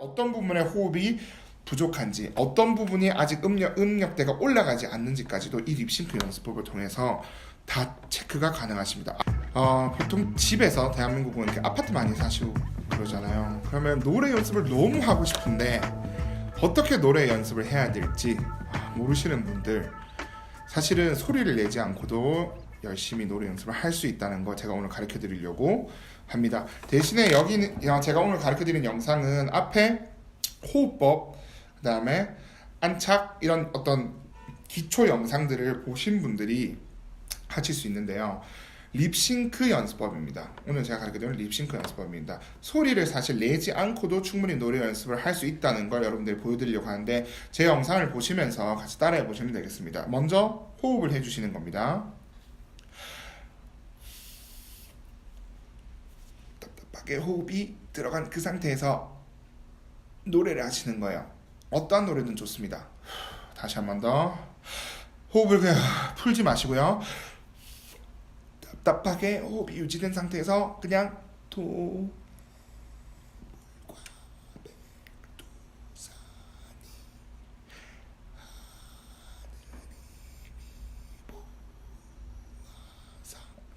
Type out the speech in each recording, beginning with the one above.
어떤 부분의 호흡이 부족한지 어떤 부분이 아직 음력, 음역대가 올라가지 않는지까지도 이 립싱크 연습법을 통해서 다 체크가 가능하십니다. 어, 보통 집에서 대한민국은 이렇게 아파트 많이 사시고 그러잖아요. 그러면 노래 연습을 너무 하고 싶은데 어떻게 노래 연습을 해야 될지 아, 모르시는 분들 사실은 소리를 내지 않고도 열심히 노래 연습을 할 수 있다는 거 제가 오늘 가르쳐 드리려고 합니다. 대신에 여기는 야, 제가 오늘 가르쳐 드리는 영상은 앞에 호흡법 그 다음에 안착 이런 어떤 기초 영상들을 보신 분들이 하실 수 있는데요. 립싱크 연습법입니다. 오늘 제가 가르쳐 드리는 립싱크 연습법입니다. 소리를 사실 내지 않고도 충분히 노래 연습을 할 수 있다는 걸 여러분들이 보여드리려고 하는데 제 영상을 보시면서 같이 따라해 보시면 되겠습니다. 먼저 호흡을 해주시는 겁니다. 답답하게 호흡이 들어간 그 상태에서 노래를 하시는 거예요. 어떠한 노래든 좋습니다. 다시 한 번 더. 호흡을 그냥 풀지 마시고요. 답답하게 호흡이 유지된 상태에서 그냥 도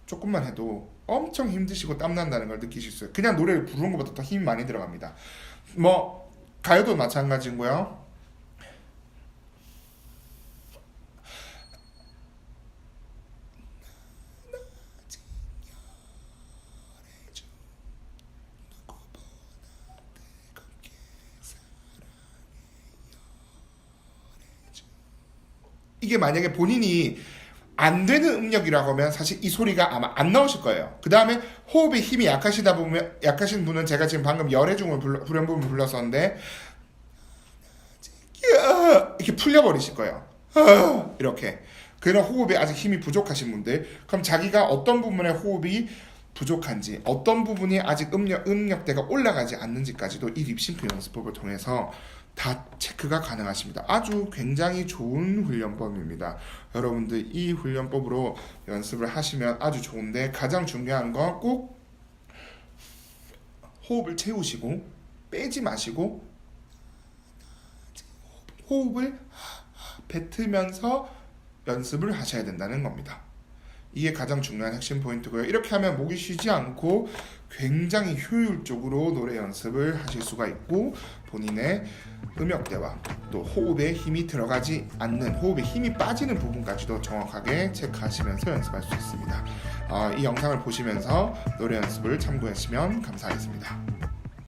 조금만 해도 엄청 힘드시고 땀난다는 걸 느끼실 수 있어요. 그냥 노래를 부르는 것보다 더 힘이 많이 들어갑니다. 뭐 가요도 마찬가지고요. 이게 만약에 본인이 안 되는 음역이라고 하면 사실 이 소리가 아마 안 나오실 거예요. 그 다음에 호흡에 힘이 약하시다 보면 약하신 분은 제가 지금 방금 열애중을 불러, 후렴부분 불렀었는데 야, 이렇게 풀려버리실 거예요. 아, 이렇게 그런 호흡에 아직 힘이 부족하신 분들 그럼 자기가 어떤 부분의 호흡이 부족한지 어떤 부분이 아직 음역, 음역대가 올라가지 않는지까지도 이 립싱크 연습법을 통해서 다 체크가 가능하십니다. 아주 굉장히 좋은 훈련법입니다. 여러분들 이 훈련법으로 연습을 하시면 아주 좋은데 가장 중요한 건 꼭 호흡을 채우시고 빼지 마시고 호흡을 뱉으면서 연습을 하셔야 된다는 겁니다. 이게 가장 중요한 핵심 포인트고요. 이렇게 하면 목이 쉬지 않고 굉장히 효율적으로 노래 연습을 하실 수가 있고 본인의 음역대와 또 호흡에 힘이 들어가지 않는 호흡에 힘이 빠지는 부분까지도 정확하게 체크하시면서 연습할 수 있습니다. 어, 이 영상을 보시면서 노래 연습을 참고하시면 감사하겠습니다.